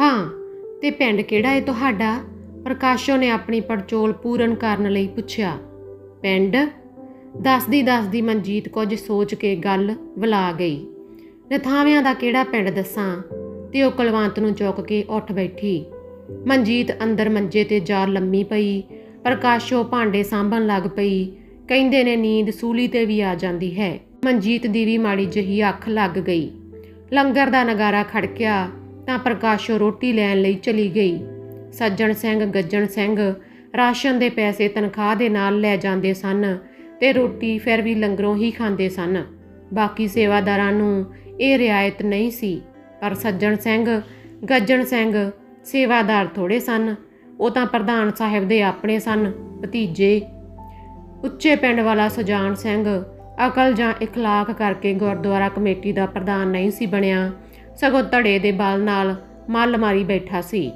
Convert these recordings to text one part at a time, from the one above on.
ਹਾਂ, ਤੇ ਪਿੰਡ ਕਿਹੜਾ ਹੈ ਤੁਹਾਡਾ? ਪ੍ਰਕਾਸ਼ੋ ਨੇ ਆਪਣੀ ਪੜਚੋਲ ਪੂਰਨ ਕਰਨ ਲਈ ਪੁੱਛਿਆ। ਪਿੰਡ? ਦੱਸਦੀ ਦੱਸਦੀ ਮਨਜੀਤ ਕੁਝ ਸੋਚ ਕੇ ਗੱਲ ਵਲਾ ਗਈ। ਨਥਾਵਿਆਂ ਦਾ ਕਿਹੜਾ ਪਿੰਡ ਦੱਸਾਂ? ਤੇ ਉਹ ਕੁਲਵੰਤ ਨੂੰ ਚੁੱਕ ਕੇ ਉੱਠ ਬੈਠੀ। ਮਨਜੀਤ ਅੰਦਰ ਮੰਜੇ ਤੇ ਜਾ ਲੰਮੀ ਪਈ। ਪ੍ਰਕਾਸ਼ੋ ਭਾਂਡੇ ਸਾਂਭਣ ਲੱਗ ਪਈ। ਕਹਿੰਦੇ ਨੇ ਨੀਂਦ ਸੂਲੀ ਤੇ ਵੀ ਆ ਜਾਂਦੀ ਹੈ। ਮਨਜੀਤ ਦੀ ਵੀ ਮਾੜੀ ਜਹੀ ਅੱਖ ਲੱਗ ਗਈ। ਲੰਗਰ ਦਾ ਨਗਾਰਾ ਖੜਕਿਆ। ਤਾਂ ਪ੍ਰਕਾਸ਼ੋ ਰੋਟੀ ਲੈਣ ਲਈ ਚਲੀ ਗਈ ਸੱਜਣ ਸਿੰਘ ਗੱਜਣ ਸਿੰਘ ਰਾਸ਼ਨ ਦੇ ਪੈਸੇ ਤਨਖਾਹ ਦੇ ਨਾਲ ਲੈ ਜਾਂਦੇ ਸਨ ਤੇ ਰੋਟੀ ਫਿਰ ਵੀ ਲੰਗਰੋਂ ਹੀ ਖਾਂਦੇ ਸਨ ਬਾਕੀ ਸੇਵਾਦਾਰਾਂ ਨੂੰ ਇਹ ਰਿਆਇਤ ਨਹੀਂ ਸੀ ਪਰ ਸੱਜਣ ਸਿੰਘ ਗੱਜਣ ਸਿੰਘ ਸੇਵਾਦਾਰ ਥੋੜੇ ਸਨ ਉਹ ਤਾਂ ਪ੍ਰਧਾਨ ਸਾਹਿਬ ਦੇ ਆਪਣੇ ਸਨ ਭਤੀਜੇ ਉੱਚੇ ਪਿੰਡ ਵਾਲਾ ਸੁਜਾਨ ਸਿੰਘ ਅਕਲ ਜਾਂ اخلاق ਕਰਕੇ ਗੁਰਦੁਆਰਾ ਕਮੇਟੀ ਦਾ ਪ੍ਰਧਾਨ ਨਹੀਂ ਸੀ ਬਣਿਆ ਸਗੋਂ ਧੜੇ ਦੇ ਬਲ ਨਾਲ ਮੱਲ ਮਾਰੀ ਬੈਠਾ ਸੀ।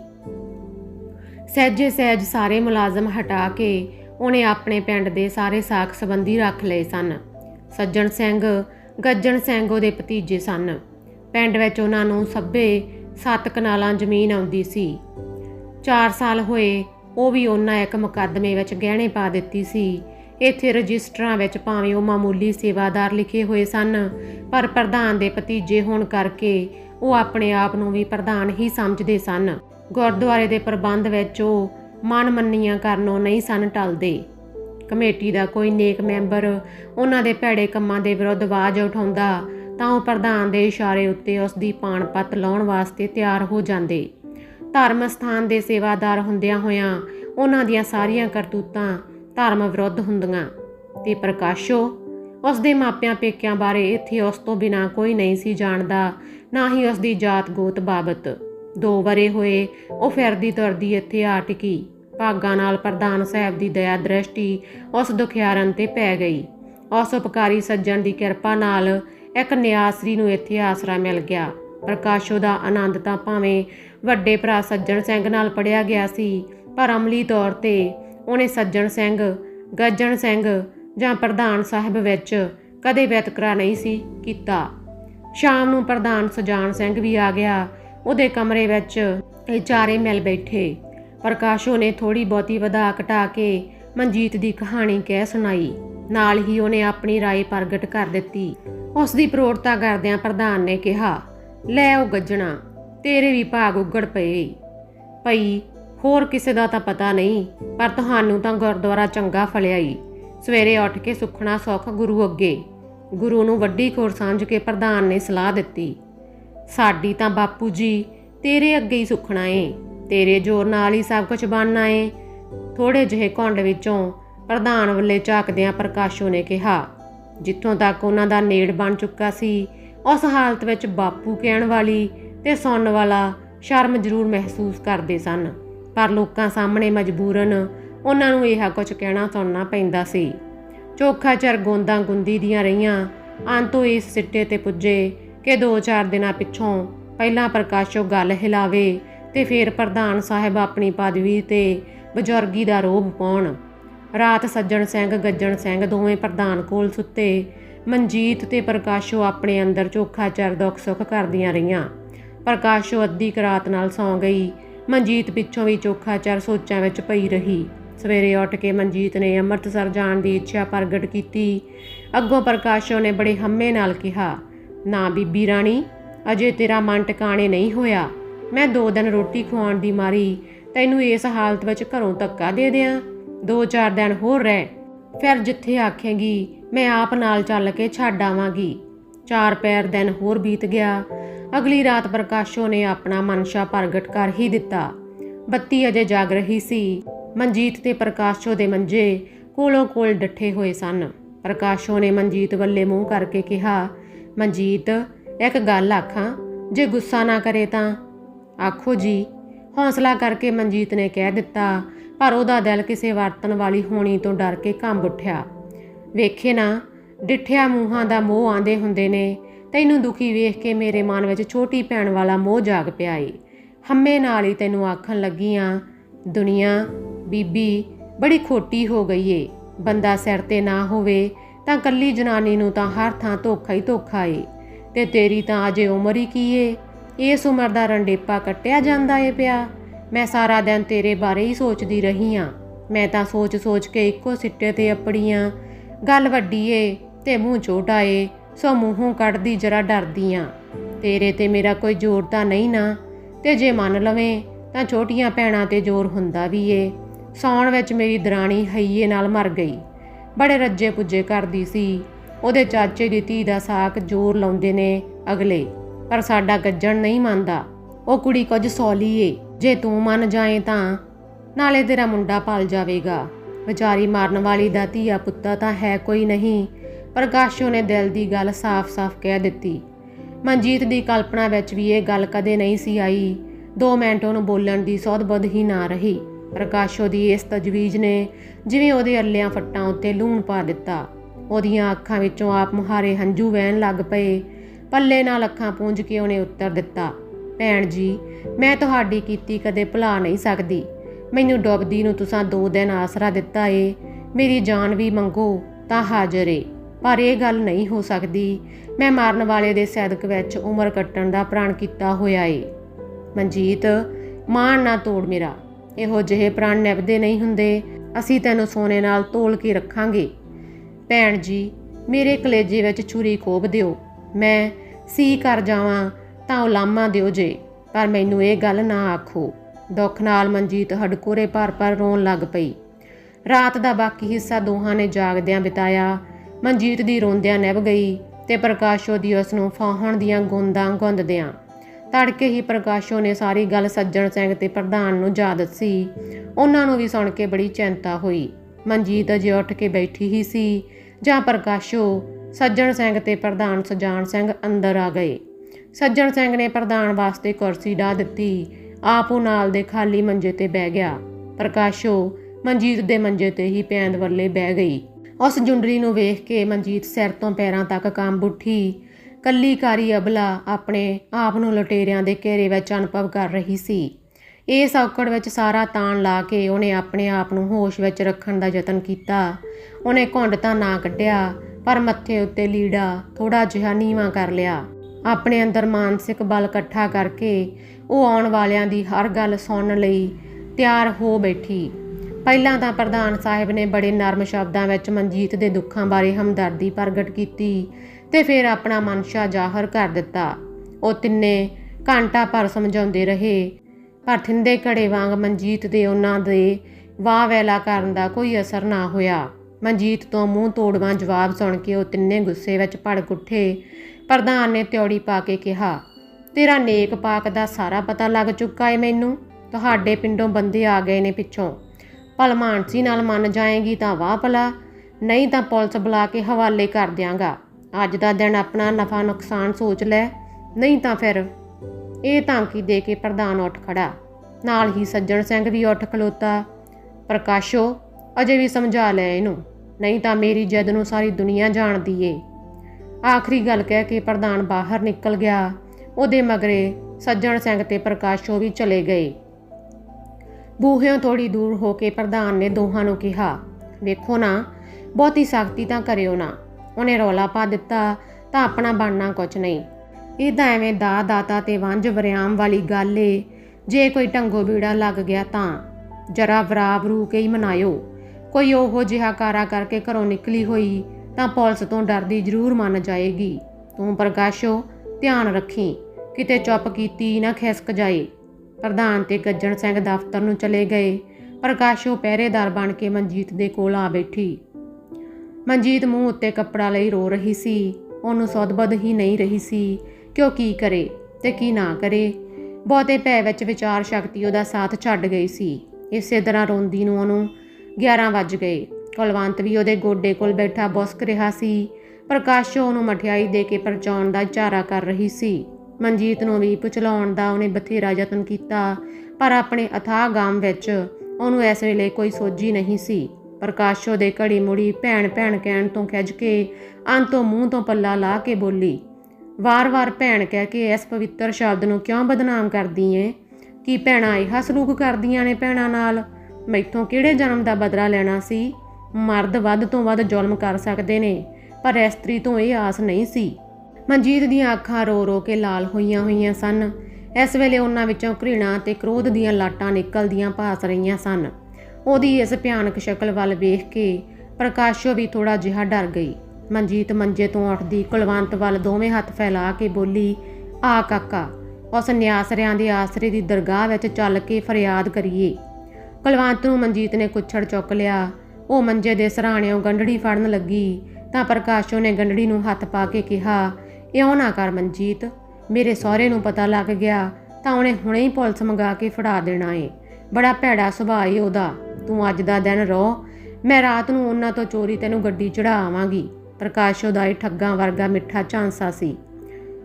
ਸਹਿਜੇ ਸਹਿਜ ਸਾਰੇ ਮੁਲਾਜ਼ਮ ਹਟਾ ਕੇ ਉਹਨੇ ਆਪਣੇ ਪਿੰਡ ਦੇ ਸਾਰੇ ਸਾਖ ਸੰਬੰਧੀ ਰੱਖ ਲਏ ਸਨ। ਸੱਜਣ ਸਿੰਘ, ਗੱਜਣ ਸਿੰਘ ਉਹਦੇ ਭਤੀਜੇ ਸਨ। ਪਿੰਡ ਵਿੱਚ ਉਹਨਾਂ ਨੂੰ ਸੱਭੇ ਸੱਤ ਕਨਾਲਾਂ ਜ਼ਮੀਨ ਆਉਂਦੀ ਸੀ। 4 ਸਾਲ ਹੋਏ ਉਹ ਵੀ ਉਹਨਾਂ ਇੱਕ ਮੁਕੱਦਮੇ ਵਿੱਚ ਗਹਿਣੇ ਪਾ ਦਿੱਤੀ ਸੀ। ਇੱਥੇ ਰਜਿਸਟਰਾਂ ਵਿੱਚ ਭਾਵੇਂ ਉਹ ਮਾਮੂਲੀ ਸੇਵਾਦਾਰ ਲਿਖੇ ਹੋਏ ਸਨ, ਪਰ ਪ੍ਰਧਾਨ ਦੇ ਭਤੀਜੇ ਹੋਣ ਕਰਕੇ ਉਹ ਆਪਣੇ ਆਪ ਨੂੰ ਵੀ ਪ੍ਰਧਾਨ ਹੀ ਸਮਝਦੇ ਸਨ। ਗੁਰਦੁਆਰੇ ਦੇ ਪ੍ਰਬੰਧ ਵਿੱਚ ਉਹ ਮਨ ਮੰਨੀਆਂ ਕਰਨੋਂ ਨਹੀਂ ਸਨ ਟਲਦੇ। ਕਮੇਟੀ ਦਾ ਕੋਈ ਨੇਕ ਮੈਂਬਰ ਉਹਨਾਂ ਦੇ ਭੈੜੇ ਕੰਮਾਂ ਦੇ ਵਿਰੁੱਧ ਆਵਾਜ਼ ਉਠਾਉਂਦਾ ਤਾਂ ਉਹ ਪ੍ਰਧਾਨ ਦੇ ਇਸ਼ਾਰੇ ਉੱਤੇ ਉਸ ਦੀ ਪਾਣਪੱਤ ਲਾਉਣ ਵਾਸਤੇ ਤਿਆਰ ਹੋ ਜਾਂਦੇ। ਧਰਮ ਸਥਾਨ ਦੇ ਸੇਵਾਦਾਰ ਹੁੰਦਿਆਂ ਹੋਇਆਂ ਉਹਨਾਂ ਦੀਆਂ ਸਾਰੀਆਂ ਕਰਤੂਤਾਂ ਧਰਮ ਵਿਰੁੱਧ ਹੁੰਦੀਆਂ ਤੇ ਪ੍ਰਕਾਸ਼ੋ ਉਸ ਦੇ ਮਾਪਿਆਂ ਪੇਕਿਆਂ ਬਾਰੇ ਇੱਥੇ ਉਸ ਤੋਂ ਬਿਨਾ ਕੋਈ ਨਹੀਂ ਸੀ ਜਾਣਦਾ ਨਾ ਹੀ ਉਸ ਦੀ ਜਾਤ ਗੋਤ ਬਾਬਤ। ਦੋ ਵਰੇ ਹੋਏ, ਉਹ ਫਿਰਦੀ ਤੁਰਦੀ ਇੱਥੇ ਆ ਟਿਕੀ। ਭਾਗਾਂ ਨਾਲ ਪ੍ਰਧਾਨ ਸਾਹਿਬ ਦੀ ਦਇਆ ਦ੍ਰਿਸ਼ਟੀ ਉਸ ਦੁਖਿਆਰਨ ਤੇ ਪੈ ਗਈ। ਉਸ ਉਪਕਾਰੀ ਸੱਜਣ ਦੀ ਕਿਰਪਾ ਨਾਲ ਇੱਕ ਨਿਆਸਰੀ ਨੂੰ ਇੱਥੇ ਆਸਰਾ ਮਿਲ ਗਿਆ। ਪ੍ਰਕਾਸ਼ੋ ਦਾ ਆਨੰਦ ਤਾਂ ਭਾਵੇਂ ਵੱਡੇ ਭਰਾ ਸੱਜਣ ਸਿੰਘ ਨਾਲ ਪੜਿਆ ਗਿਆ ਸੀ, ਪਰ ਅਮਲੀ ਤੌਰ ਤੇ ਉਹਨੇ ਸੱਜਣ ਸਿੰਘ, ਗੱਜਣ ਸਿੰਘ ਜਾਂ ਪ੍ਰਧਾਨ ਸਾਹਿਬ ਵਿੱਚ ਕਦੇ ਵਿਤਕਰਾ ਨਹੀਂ ਸੀ ਕੀਤਾ। ਸ਼ਾਮ ਨੂੰ ਪ੍ਰਧਾਨ ਸੁਜਾਨ ਸਿੰਘ ਵੀ ਆ ਗਿਆ ਉਹਦੇ ਕਮਰੇ ਵਿੱਚ ਇਹ ਚਾਰੇ ਮਿਲ ਬੈਠੇ ਪ੍ਰਕਾਸ਼ੋ ਨੇ ਥੋੜੀ ਬਹੁਤੀ ਵਧਾ ਘਟਾ ਕੇ ਮਨਜੀਤ ਦੀ ਕਹਾਣੀ ਕਹਿ ਸੁਣਾਈ ਨਾਲ ਹੀ ਉਹਨੇ ਆਪਣੀ رائے ਪ੍ਰਗਟ ਕਰ ਦਿੱਤੀ ਉਸ ਦੀ ਪ੍ਰੋੜਤਾ ਕਰਦਿਆਂ ਪ੍ਰਧਾਨ ਨੇ ਕਿਹਾ ਲੈ ਉਹ ਗੱਜਣਾ ਤੇਰੇ ਵੀ ਭਾਗ ਉਗੜ ਪਏ ਭਈ ਹੋਰ ਕਿਸੇ ਦਾ ਤਾਂ ਪਤਾ ਨਹੀਂ ਪਰ ਤੁਹਾਨੂੰ ਤਾਂ ਗੁਰਦੁਆਰਾ ਚੰਗਾ ਫਲਿਆ ਈ ਸਵੇਰੇ ਉੱਠ ਕੇ ਸੁਖਣਾ ਸੁੱਖ ਗੁਰੂ ਅੱਗੇ ਗੁਰੂ ਨੂੰ ਵੱਡੀ ਖੋਰ ਸਮਝ ਕੇ ਪ੍ਰਧਾਨ ਨੇ ਸਲਾਹ ਦਿੱਤੀ, ਸਾਡੀ ਤਾਂ ਬਾਪੂ ਜੀ ਤੇਰੇ ਅੱਗੇ ਹੀ ਸੁਖਣਾ ਏ, ਤੇਰੇ ਜ਼ੋਰ ਨਾਲ ਹੀ ਸਭ ਕੁਝ ਬਣਨਾ ਏ। ਥੋੜੇ ਜਿਹੇ ਘੁੰਡ ਵਿੱਚੋਂ ਪ੍ਰਧਾਨ ਵੱਲੇ ਝਾਕਦਿਆਂ ਪ੍ਰਕਾਸ਼ੋ ਨੇ ਕਿਹਾ, ਜਿੱਥੋਂ ਤੱਕ ਉਹਨਾਂ ਦਾ ਨੇੜ ਬਣ ਚੁੱਕਾ ਸੀ, ਉਸ ਹਾਲਤ ਵਿੱਚ ਬਾਪੂ ਕਹਿਣ ਵਾਲੀ ਤੇ ਸੁਣਨ ਵਾਲਾ ਸ਼ਰਮ ਜ਼ਰੂਰ ਮਹਿਸੂਸ ਕਰਦੇ ਸਨ, ਪਰ ਲੋਕਾਂ ਸਾਹਮਣੇ ਮਜਬੂਰਨ ਉਹਨਾਂ ਨੂੰ ਇਹ ਕੁਝ ਕਹਿਣਾ ਸੁਣਨਾ ਪੈਂਦਾ ਸੀ। ਚੋਖਾ ਚਰ ਗੋਂਦਾਂ ਗੁੰਦੀ ਦੀਆਂ ਰਹੀਆਂ। ਅੰਤੋਂ ਇਸ ਸਿੱਟੇ ਤੇ ਪੁੱਜੇ ਕਿ 2-4 ਦਿਨਾਂ ਪਿੱਛੋਂ ਪਹਿਲਾਂ ਪ੍ਰਕਾਸ਼ੋ ਗੱਲ ਹਿਲਾਵੇ ਤੇ ਫਿਰ ਪ੍ਰਧਾਨ ਸਾਹਿਬ ਆਪਣੀ ਪਦਵੀ ਤੇ ਬਜ਼ੁਰਗੀ ਦਾ ਰੋਬ ਪਾਉਣ। ਰਾਤ ਸੱਜਣ ਸਿੰਘ, ਗੱਜਣ ਸਿੰਘ ਦੋਵੇਂ ਪ੍ਰਧਾਨ ਕੋਲ ਸੁੱਤੇ। ਮਨਜੀਤ ਤੇ ਪ੍ਰਕਾਸ਼ੋ ਆਪਣੇ ਅੰਦਰ ਚੋਖਾ ਚਰ ਦੁੱਖ ਸੁੱਖ ਕਰਦੀਆਂ ਰਹੀਆਂ। ਪ੍ਰਕਾਸ਼ੋ ਅੱਧੀ ਕੁ ਰਾਤ ਨਾਲ ਸੌਂ ਗਈ। ਮਨਜੀਤ ਪਿੱਛੋਂ ਵੀ ਚੋਖਾ ਚਰ ਸੋਚਾਂ ਵਿੱਚ ਪਈ ਰਹੀ। ਸਵੇਰੇ ਉੱਠ ਕੇ ਮਨਜੀਤ ਨੇ ਅੰਮ੍ਰਿਤਸਰ ਜਾਣ ਦੀ ਇੱਛਾ ਪ੍ਰਗਟ ਕੀਤੀ। ਅੱਗੋਂ ਪ੍ਰਕਾਸ਼ੋ ਨੇ ਬੜੇ ਹੰਮੇ ਨਾਲ ਕਿਹਾ, ਨਾ ਬੀਬੀ ਰਾਣੀ, ਅਜੇ ਤੇਰਾ ਮਨ ਟਿਕਾਣੇ ਨਹੀਂ ਹੋਇਆ। ਮੈਂ ਦੋ ਦਿਨ ਰੋਟੀ ਖਵਾਉਣ ਦੀ ਮਾਰੀ, ਤੈਨੂੰ ਇਸ ਹਾਲਤ ਵਿੱਚ ਘਰੋਂ ਧੱਕਾ ਦੇ ਦਿਆਂ। ਦੋ ਚਾਰ ਦਿਨ ਹੋਰ ਰਹਿ। ਫਿਰ ਜਿੱਥੇ ਆਖੇਗੀ, ਮੈਂ ਆਪ ਨਾਲ ਚੱਲ ਕੇ ਛੱਡ ਆਵਾਂਗੀ। ਚਾਰ ਪੈਰ ਦਿਨ ਹੋਰ ਬੀਤ ਗਿਆ। ਅਗਲੀ ਰਾਤ ਪ੍ਰਕਾਸ਼ੋ ਨੇ ਆਪਣਾ ਮਨਸ਼ਾ ਪ੍ਰਗਟ ਕਰ ਹੀ ਦਿੱਤਾ। ਬੱਤੀ ਅਜੇ ਜਾਗ ਰਹੀ ਸੀ। ਮਨਜੀਤ ਤੇ ਪ੍ਰਕਾਸ਼ੋ ਦੇ ਮੰਜੇ ਕੋਲੋਂ ਕੋਲ ਡੱਠੇ ਹੋਏ ਸਨ। ਪ੍ਰਕਾਸ਼ੋ ਨੇ ਮਨਜੀਤ ਵੱਲੇ ਮੂੰਹ ਕਰਕੇ ਕਿਹਾ, ਮਨਜੀਤ, ਇੱਕ ਗੱਲ ਆਖਾਂ, ਜੇ ਗੁੱਸਾ ਨਾ ਕਰੇ ਤਾਂ? ਆਖੋ ਜੀ। ਹੌਸਲਾ ਕਰਕੇ ਮਨਜੀਤ ਨੇ ਕਹਿ ਦਿੱਤਾ, ਪਰ ਉਹਦਾ ਦਿਲ ਕਿਸੇ ਵਰਤਨ ਵਾਲੀ ਹੋਣੀ ਤੋਂ ਡਰ ਕੇ ਕੰਬ ਉੱਠਿਆ। ਵੇਖੇ ਨਾ, ਡਿੱਠਿਆ ਮੂੰਹਾਂ ਦਾ ਮੋਹ ਆਂਦੇ ਹੁੰਦੇ ਨੇ, ਤੈਨੂੰ ਦੁਖੀ ਵੇਖ ਕੇ ਮੇਰੇ ਮਨ ਵਿੱਚ ਛੋਟੀ ਭੈਣ ਵਾਲਾ ਮੋਹ ਜਾਗ ਪਿਆ ਏ। ਹੰਮੇ ਨਾਲ ਹੀ ਤੈਨੂੰ ਆਖਣ ਲੱਗੀ ਆਂ ਦੁਨੀਆ ਬੀਬੀ ਬੜੀ ਖੋਟੀ ਹੋ ਗਈ ਏ। ਬੰਦਾ ਸਿਰ ਤੇ ਨਾ ਹੋਵੇ ਤਾਂ ਕੱਲੀ ਜਨਾਨੀ ਨੂੰ ਤਾਂ ਹਰ ਥਾਂ ਧੋਖਾ ਹੀ ਧੋਖਾ ਏ। ਤੇ ਤੇਰੀ ਤਾਂ ਅਜੇ ਉਮਰ ਹੀ ਕੀ ਏ? ਇਸ ਉਮਰ ਦਾ ਰੰਡੇਪਾ ਕੱਟਿਆ ਜਾਂਦਾ ਏ ਪਿਆ। ਮੈਂ ਸਾਰਾ ਦਿਨ ਤੇਰੇ ਬਾਰੇ ਹੀ ਸੋਚਦੀ ਰਹੀ ਆ। ਮੈਂ ਤਾਂ ਸੋਚ-ਸੋਚ ਕੇ ਇੱਕੋ ਸਿੱਟੇ ਤੇ ਅਪੜੀਆਂ ਗੱਲ ਵੱਡੀ ਏ ਤੇ ਮੂੰਹ ਛੋਟਾ ਏ, ਸੋ ਮੂੰਹੋਂ ਕੱਢਦੀ ਜਰਾ ਡਰਦੀ ਆ। ਤੇਰੇ ਤੇ ਮੇਰਾ ਕੋਈ ਜ਼ੋਰ ਤਾਂ ਨਹੀਂ ਨਾ। ਤੇ ਜੇ ਮੰਨ ਲਵੇਂ ਤਾਂ ਛੋਟੀਆਂ ਭੈਣਾਂ ਤੇ ਜ਼ੋਰ ਹੁੰਦਾ ਵੀ ਏ। ਸੌਣ ਵਿੱਚ ਮੇਰੀ ਦਰਾਣੀ ਹਈਏ ਨਾਲ ਮਰ ਗਈ। ਬੜੇ ਰੱਜੇ ਪੁੱਜੇ ਕਰਦੀ ਸੀ। ਉਹਦੇ ਚਾਚੇ ਦੀ ਧੀ ਦਾ ਸਾਕ ਜ਼ੋਰ ਲਾਉਂਦੇ ਨੇ ਅਗਲੇ, ਪਰ ਸਾਡਾ ਗੱਜਣ ਨਹੀਂ ਮੰਨਦਾ। ਉਹ ਕੁੜੀ ਕੁਝ ਸੌਲੀ ਏ ਜੇ ਤੂੰ ਮੰਨ ਜਾਏ ਤਾਂ। ਨਾਲੇ ਤੇਰਾ ਮੁੰਡਾ ਪਲ ਜਾਵੇਗਾ। ਵਿਚਾਰੀ ਮਾਰਨ ਵਾਲੀ ਦਾ ਧੀਆ ਪੁੱਤਾ ਤਾਂ ਹੈ ਕੋਈ ਨਹੀਂ ਪ੍ਰਕਾਸ਼ੋ ਨੇ ਦਿਲ ਦੀ ਗੱਲ ਸਾਫ਼-ਸਾਫ਼ ਕਹਿ ਦਿੱਤੀ। ਮਨਜੀਤ ਦੀ ਕਲਪਨਾ ਵਿੱਚ ਵੀ ਇਹ ਗੱਲ ਕਦੇ ਨਹੀਂ ਸੀ ਆਈ। ਦੋ ਮਿੰਟ ਉਹਨੂੰ ਬੋਲਣ ਦੀ ਸੌਧ-ਬੁੱਧ ਹੀ ਨਾ ਰਹੀ। ਪ੍ਰਕਾਸ਼ੋ ਦੀ ਇਸ ਤਜਵੀਜ਼ ਨੇ ਜਿਵੇਂ ਉਹਦੇ ਅੱਲਿਆਂ ਫੱਟਾਂ ਉੱਤੇ ਲੂਣ ਪਾ ਦਿੱਤਾ। ਉਹਦੀਆਂ ਅੱਖਾਂ ਵਿੱਚੋਂ ਆਪ ਮੁਹਾਰੇ ਹੰਝੂ ਵਹਿਣ ਲੱਗ ਪਏ। ਪੱਲੇ ਨਾਲ ਅੱਖਾਂ ਪੂੰਝ ਕੇ ਉਹਨੇ ਉੱਤਰ ਦਿੱਤਾ, ਭੈਣ ਜੀ, ਮੈਂ ਤੁਹਾਡੀ ਕੀਤੀ ਕਦੇ ਭੁਲਾ ਨਹੀਂ ਸਕਦੀ। ਮੈਨੂੰ ਡੁੱਬਦੀ ਨੂੰ ਤੁਸੀਂ ਦੋ ਦਿਨ ਆਸਰਾ ਦਿੱਤਾ ਏ। ਮੇਰੀ ਜਾਨ ਵੀ ਮੰਗੋ ਤਾਂ ਹਾਜ਼ਰ ਏ। ਪਰ ਇਹ ਗੱਲ ਨਹੀਂ ਹੋ ਸਕਦੀ। ਮੈਂ ਮਾਰਨ ਵਾਲੇ ਦੇ ਸੈਦਕ ਵਿੱਚ ਉਮਰ ਕੱਟਣ ਦਾ ਪ੍ਰਣ ਕੀਤਾ ਹੋਇਆ ਏ। ਮਨਜੀਤ, ਮਾਣ ਨਾ ਤੋੜ ਮੇਰਾ। ਇਹੋ ਜਿਹੇ ਪ੍ਰਾਣ ਨਿਭਦੇ ਨਹੀਂ ਹੁੰਦੇ। ਅਸੀਂ ਤੈਨੂੰ ਸੋਨੇ ਨਾਲ ਤੋਲ ਕੇ ਰੱਖਾਂਗੇ। ਭੈਣ ਜੀ, ਮੇਰੇ ਕਲੇਜੇ ਵਿੱਚ ਛੁਰੀ ਖੋਬ ਦਿਓ। ਮੈਂ ਸੀ ਕਰ ਜਾਵਾਂ ਤਾਂ ਉਲਾਮਾ ਦਿਓ ਜੇ, ਪਰ ਮੈਨੂੰ ਇਹ ਗੱਲ ਨਾ ਆਖੋ। ਦੁੱਖ ਨਾਲ ਮਨਜੀਤ ਹਡਕੋਰੇ ਭਰ-ਭਰ ਰੋਣ ਲੱਗ ਪਈ। ਰਾਤ ਦਾ ਬਾਕੀ ਹਿੱਸਾ ਦੋਹਾਂ ਨੇ ਜਾਗਦਿਆਂ ਬਿਤਾਇਆ। ਮਨਜੀਤ ਦੀ ਰੋਂਦਿਆਂ ਨਿਭ ਗਈ ਤੇ ਪ੍ਰਕਾਸ਼ੋ ਦੀ ਉਸ ਨੂੰ ਫਾਹਣ ਦੀਆਂ ਗੁੰਦਾਂ ਗੁੰਦਦਿਆਂ ਤੜਕੇ ਹੀ ਪ੍ਰਕਾਸ਼ੋ ਨੇ ਸਾਰੀ ਗੱਲ ਸੱਜਣ ਸਿੰਘ ਤੇ ਪ੍ਰਧਾਨ ਨੂੰ ਜਾ ਦੱਸੀ ਉਹਨਾਂ ਨੂੰ ਵੀ ਸੁਣ ਕੇ ਬੜੀ ਚਿੰਤਾ ਹੋਈ। ਮਨਜੀਤ ਅਜੇ ਉੱਠ ਕੇ ਬੈਠੀ ਹੀ ਸੀ। ਜਾਂ ਪ੍ਰਕਾਸ਼ੋ, ਸੱਜਣ ਸਿੰਘ ਤੇ ਪ੍ਰਧਾਨ ਸਜਾਨ ਸਿੰਘ ਅੰਦਰ ਆ ਗਏ। ਸੱਜਣ ਸਿੰਘ ਨੇ ਪ੍ਰਧਾਨ ਵਾਸਤੇ ਕੁਰਸੀ ਢਾ ਦਿੱਤੀ। ਆਪ ਉਹ ਨਾਲ ਦੇ ਖਾਲੀ ਮੰਜੇ ਤੇ ਬਹਿ ਗਿਆ। ਪ੍ਰਕਾਸ਼ੋ, ਮਨਜੀਤ ਦੇ ਮੰਜੇ ਤੇ ਹੀ ਪੈਂਦ ਵੱਲੇ ਬਹਿ ਗਈ। ਉਸ ਜੁੰਡਰੀ ਨੂੰ ਵੇਖ ਕੇ ਮਨਜੀਤ ਸਿਰ ਤੋਂ ਪੈਰਾਂ ਤੱਕ ਕੰਬ ਉੱਠੀ। ਕੱਲੀਕਾਰੀ ਅਬਲਾ ਆਪਣੇ ਆਪ ਨੂੰ ਲਟੇਰਿਆਂ ਦੇ ਘੇਰੇ ਵਿੱਚ ਅਨੁਭਵ ਕਰ ਰਹੀ ਸੀ। ਇਸ ਔਕੜ ਵਿੱਚ ਸਾਰਾ ਤਾਣ ਲਾ ਕੇ ਉਹਨੇ ਆਪਣੇ ਆਪ ਨੂੰ ਹੋਸ਼ ਵਿੱਚ ਰੱਖਣ ਦਾ ਯਤਨ ਕੀਤਾ। ਉਹਨੇ ਘੁੰਡ ਤਾਂ ਨਾ ਕੱਢਿਆ, ਪਰ ਮੱਥੇ ਉੱਤੇ ਲੀੜਾ ਥੋੜਾ ਜਿਹਾ ਨੀਵਾਂ ਕਰ ਲਿਆ। ਆਪਣੇ ਅੰਦਰ ਮਾਨਸਿਕ ਬਲ ਇਕੱਠਾ ਕਰਕੇ ਉਹ ਆਉਣ ਵਾਲਿਆਂ ਦੀ ਹਰ ਗੱਲ ਸੁਣਨ ਲਈ ਤਿਆਰ ਹੋ ਬੈਠੀ। ਪਹਿਲਾਂ ਤਾਂ ਪ੍ਰਧਾਨ ਸਾਹਿਬ ਨੇ ਬੜੇ ਨਰਮ ਸ਼ਬਦਾਂ ਵਿੱਚ ਮਨਜੀਤ ਦੇ ਦੁੱਖਾਂ ਬਾਰੇ ਹਮਦਰਦੀ ਪ੍ਰਗਟ ਕੀਤੀ। ਤੇ ਫਿਰ ਆਪਣਾ ਮਨਸ਼ਾ ਜ਼ਾਹਰ ਕਰ ਦਿੱਤਾ। ਉਹ ਤਿੰਨੇ ਘੰਟਾ ਭਰ ਸਮਝਾਉਂਦੇ ਰਹੇ, ਪਰ ਥਿੰਦੇ ਘੜੇ ਵਾਂਗ ਮਨਜੀਤ ਦੇ ਉਹਨਾਂ ਦੇ ਵਾਹ ਵੈਲਾ ਕਰਨ ਦਾ ਕੋਈ ਅਸਰ ਨਾ ਹੋਇਆ। ਮਨਜੀਤ ਤੋਂ ਮੂੰਹ ਤੋੜਵਾਂ ਜਵਾਬ ਸੁਣ ਕੇ ਉਹ ਤਿੰਨੇ ਗੁੱਸੇ ਵਿੱਚ ਭੜਕ ਉੱਠੇ। ਪ੍ਰਧਾਨ ਨੇ ਤਿਉੜੀ ਪਾ ਕੇ ਕਿਹਾ, ਤੇਰਾ ਨੇਕ ਪਾਕ ਦਾ ਸਾਰਾ ਪਤਾ ਲੱਗ ਚੁੱਕਾ ਏ ਮੈਨੂੰ। ਤੁਹਾਡੇ ਪਿੰਡੋਂ ਬੰਦੇ ਆ ਗਏ ਨੇ ਪਿੱਛੋਂ। ਭਲਮਾਨਸੀ ਨਾਲ ਮੰਨ ਜਾਏਗੀ ਤਾਂ ਵਾਹ ਭਲਾ, ਨਹੀਂ ਤਾਂ ਪੁਲਿਸ ਬੁਲਾ ਕੇ ਹਵਾਲੇ ਕਰ ਦਿਆਂਗਾ। ਅੱਜ ਦਾ ਦਿਨ ਆਪਣਾ ਨਫਾ ਨੁਕਸਾਨ ਸੋਚ ਲੈ, ਨਹੀਂ ਤਾਂ ਫਿਰ ਇਹ ਧਮਕੀ ਦੇ ਕੇ ਪ੍ਰਧਾਨ ਉੱਠ ਖੜਾ। ਨਾਲ ਹੀ ਸੱਜਣ ਸਿੰਘ ਵੀ ਉੱਠ ਖਲੋਤਾ। ਪ੍ਰਕਾਸ਼ੋ, ਅਜੇ ਵੀ ਸਮਝਾ ਲੈ ਇਹਨੂੰ, ਨਹੀਂ ਤਾਂ ਮੇਰੀ ਜਿੱਦ ਨੂੰ ਸਾਰੀ ਦੁਨੀਆ ਜਾਣਦੀ ਏ। ਆਖਰੀ ਗੱਲ ਕਹਿ ਕੇ ਪ੍ਰਧਾਨ ਬਾਹਰ ਨਿਕਲ ਗਿਆ। ਉਹਦੇ ਮਗਰੇ ਸੱਜਣ ਸਿੰਘ ਤੇ ਪ੍ਰਕਾਸ਼ੋ ਵੀ ਚਲੇ ਗਏ। ਬੂਹਿਓਂ ਥੋੜੀ ਦੂਰ ਹੋ ਕੇ ਪ੍ਰਧਾਨ ਨੇ ਦੋਹਾਂ ਨੂੰ ਕਿਹਾ, ਵੇਖੋ ਨਾ, ਬਹੁਤੀ ਸਖਤੀ ਤਾਂ ਕਰਿਓ ਨਾ। ਉਹਨੇ ਰੌਲਾ ਪਾ ਦਿੱਤਾ, ਤਾਂ ਆਪਣਾ ਬਣਨਾ ਕੁਝ ਨਹੀਂ। ਇਹ ਤਾਂ ਐਵੇਂ ਦਾ ਦਾਤਾ ਤੇ ਵੰਜ ਵਰਿਆਮ ਵਾਲੀ ਗੱਲ ਏ। ਜੇ ਕੋਈ ਢੰਗੋ ਬੀੜਾ ਲੱਗ ਗਿਆ ਤਾਂ ਜਰਾ ਵਰਾਬ ਰੂ ਕੇ ਹੀ ਮਨਾਇਓ। ਕੋਈ ਉਹੋ ਜਿਹਾ ਕਾਰਾ ਕਰਕੇ ਘਰੋਂ ਨਿਕਲੀ ਹੋਈ ਤਾਂ ਪੁਲਿਸ ਤੋਂ ਡਰਦੀ ਜ਼ਰੂਰ ਮੰਨ ਜਾਏਗੀ। ਤੂੰ ਪ੍ਰਕਾਸ਼ੋ ਧਿਆਨ ਰੱਖੀ, ਕਿਤੇ ਚੁੱਪ ਕੀਤੀ ਨਾ ਖਿਸਕ ਜਾਏ। ਪ੍ਰਧਾਨ ਤੇ ਗੱਜਣ ਸਿੰਘ ਦਫ਼ਤਰ ਨੂੰ ਚਲੇ ਗਏ। ਪ੍ਰਕਾਸ਼ੋ ਪਹਿਰੇਦਾਰ ਬਣ ਕੇ ਮਨਜੀਤ ਦੇ ਕੋਲ ਆ ਬੈਠੀ। ਮਨਜੀਤ ਮੂੰਹ ਉੱਤੇ ਕੱਪੜਾ ਲਈ ਰੋ ਰਹੀ ਸੀ। ਉਹਨੂੰ ਸੌਦਬਦ ਹੀ ਨਹੀਂ ਰਹੀ ਸੀ ਕਿ ਉਹ ਕੀ ਕਰੇ ਤੇ ਕੀ ਨਾ ਕਰੇ। ਬਹੁਤੇ ਭੈ ਵਿੱਚ ਵਿਚਾਰ ਸ਼ਕਤੀ ਉਹਦਾ ਸਾਥ ਛੱਡ ਗਈ ਸੀ। ਇਸੇ ਤਰ੍ਹਾਂ ਰੋਂਦੀ ਨੂੰ ਉਹਨੂੰ 11 ਵੱਜ ਗਏ। ਕੁਲਵੰਤ ਵੀ ਉਹਦੇ ਗੋਡੇ ਕੋਲ ਬੈਠਾ ਬੁਸਕ ਰਿਹਾ ਸੀ। ਪ੍ਰਕਾਸ਼ ਉਹਨੂੰ ਮਠਿਆਈ ਦੇ ਕੇ ਪਰਚਾਉਣ ਦਾ ਇਚਾਰਾ ਕਰ ਰਹੀ ਸੀ। ਮਨਜੀਤ ਨੂੰ ਵੀ ਪੁਚਲਾਉਣ ਦਾ ਉਹਨੇ ਬਥੇਰਾ ਯਤਨ ਕੀਤਾ, ਪਰ ਆਪਣੇ ਅਥਾਹ ਗਾਮ ਵਿੱਚ ਉਹਨੂੰ ਇਸ ਵੇਲੇ ਕੋਈ ਸੋਝੀ ਨਹੀਂ ਸੀ। ਪ੍ਰਕਾਸ਼ੋ ਦੇ ਘੜੀ ਮੁੜੀ ਭੈਣ ਭੈਣ ਕਹਿਣ ਤੋਂ ਖਿੱਚ ਕੇ ਅੰਤੋਂ ਮੂੰਹ ਤੋਂ ਪੱਲਾ ਲਾ ਕੇ ਬੋਲੀ ਵਾਰ-ਵਾਰ ਭੈਣ ਕਹਿ ਕੇ ਇਸ ਪਵਿੱਤਰ ਸ਼ਬਦ ਨੂੰ ਕਿਉਂ ਬਦਨਾਮ ਕਰਦੀ ਏ? ਕੀ ਭੈਣਾਂ ਇਹ ਸਲੂਕ ਕਰਦੀਆਂ ਨੇ ਭੈਣਾਂ ਨਾਲ? ਮੈਥੋਂ ਕਿਹੜੇ ਜਨਮ ਦਾ ਬਦਲਾ ਲੈਣਾ ਸੀ? ਮਰਦ ਵੱਧ ਤੋਂ ਵੱਧ ਜ਼ੁਲਮ ਕਰ ਸਕਦੇ ਨੇ, ਪਰ ਇਸਤਰੀ ਤੋਂ ਇਹ ਆਸ ਨਹੀਂ ਸੀ। ਮਨਜੀਤ ਦੀਆਂ ਅੱਖਾਂ ਰੋ ਰੋ ਕੇ ਲਾਲ ਹੋਈਆਂ ਹੋਈਆਂ ਸਨ। ਇਸ ਵੇਲੇ ਉਹਨਾਂ ਵਿੱਚੋਂ ਘ੍ਰਿਣਾ ਤੇ ਕ੍ਰੋਧ ਦੀਆਂ ਲਾਟਾਂ ਨਿਕਲਦੀਆਂ ਭਾਸ ਰਹੀਆਂ ਸਨ। ਉਹਦੀ ਇਸ ਭਿਆਨਕ ਸ਼ਕਲ ਵੱਲ ਵੇਖ ਕੇ ਪ੍ਰਕਾਸ਼ੋ ਵੀ ਥੋੜਾ ਜਿਹਾ ਡਰ ਗਈ। ਮਨਜੀਤ ਮੰਜੇ ਤੋਂ ਉੱਠਦੀ ਕੁਲਵੰਤ ਵੱਲ ਦੋਵੇਂ ਹੱਥ ਫੈਲਾ ਕੇ ਬੋਲੀ, ਆ ਕਾਕਾ, ਉਸ ਨਿਆਸਰਿਆਂ ਦੇ ਆਸਰੇ ਦੀ ਦਰਗਾਹ ਵਿੱਚ ਚੱਲ ਕੇ ਫਰਿਆਦ ਕਰੀਏ। ਕੁਲਵੰਤ ਨੂੰ ਮਨਜੀਤ ਨੇ ਕੁੱਛੜ ਚੁੱਕ ਲਿਆ। ਉਹ ਮੰਜੇ ਦੇ ਸਰਾਣਿਓਂ ਗੰਢੜੀ ਫੜਨ ਲੱਗੀ, ਤਾਂ ਪ੍ਰਕਾਸ਼ੋ ਨੇ ਗੰਢੜੀ ਨੂੰ ਹੱਥ ਪਾ ਕੇ ਕਿਹਾ, ਇਉਂ ਨਾ ਕਰ ਮਨਜੀਤ, ਮੇਰੇ ਸਹੁਰੇ ਨੂੰ ਪਤਾ ਲੱਗ ਗਿਆ, ਤਾਂ ਉਹਨੇ ਹੁਣੇ ਹੀ ਪੁਲਿਸ ਮੰਗਾ ਕੇ ਫੜਾ ਦੇਣਾ ਏ। ਬੜਾ ਭੈੜਾ ਸੁਭਾਅ ਏ ਉਹਦਾ। ਤੂੰ ਅੱਜ ਦਾ ਦਿਨ ਰੋ। ਮੈਂ ਰਾਤ ਨੂੰ ਉਹਨਾਂ ਤੋਂ ਚੋਰੀ ਤੈਨੂੰ ਗੱਡੀ ਚੜਾ ਆਵਾਂਗੀ। ਪ੍ਰਕਾਸ਼ੋ ਦਾ ਇਹ ਠੱਗਾਂ ਵਰਗਾ ਮਿੱਠਾ ਝਾਂਸਾ ਸੀ।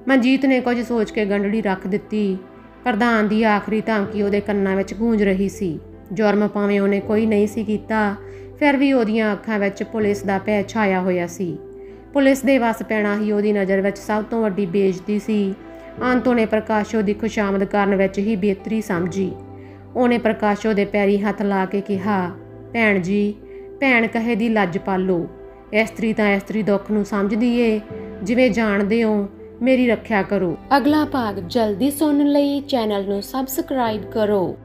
ਮਨਜੀਤ ਨੇ ਕੁਝ ਸੋਚ ਕੇ ਗੰਢੜੀ ਰੱਖ ਦਿੱਤੀ। ਪ੍ਰਧਾਨ ਦੀ ਆਖਰੀ ਧਮਕੀ ਉਹਦੇ ਕੰਨਾਂ ਵਿੱਚ ਗੂੰਜ ਰਹੀ ਸੀ। ਜੁਰਮ ਭਾਵੇਂ ਉਹਨੇ ਕੋਈ ਨਹੀਂ ਸੀ ਕੀਤਾ, ਫਿਰ ਵੀ ਉਹਦੀਆਂ ਅੱਖਾਂ ਵਿੱਚ ਪੁਲਿਸ ਦਾ ਭੈ ਛਾਇਆ ਹੋਇਆ ਸੀ। ਪੁਲਿਸ ਦੇ ਵਸ ਪੈਣਾ ਹੀ ਉਹਦੀ ਨਜ਼ਰ ਵਿੱਚ ਸਭ ਤੋਂ ਵੱਡੀ ਬੇਇੱਜ਼ਤੀ ਸੀ। ਅੰਤ ਨੇ ਪ੍ਰਕਾਸ਼ੋ ਦੀ ਖੁਸ਼ਾਮਦ ਕਰਨ ਵਿੱਚ ਹੀ ਬਿਹਤਰੀ ਸਮਝੀ। ਉਹਨੇ ਪ੍ਰਕਾਸ਼ੋ ਦੇ ਪੈਰੀ ਹੱਥ ਲਾ ਕੇ ਕਿਹਾ, ਭੈਣ ਜੀ, ਭੈਣ ਕਹੇ ਦੀ ਲੱਜ ਪਾਲੋ। ਇਸਤਰੀ ਤਾਂ ਇਸਤਰੀ ਦੁੱਖ ਨੂੰ ਸਮਝਦੀ ਏ। ਜਿਵੇਂ ਜਾਣਦੇ ਹੋ, ਮੇਰੀ ਰੱਖਿਆ ਕਰੋ। ਅਗਲਾ ਭਾਗ ਜਲਦੀ ਸੁਣਨ ਲਈ ਚੈਨਲ ਨੂੰ ਸਬਸਕ੍ਰਾਈਬ ਕਰੋ।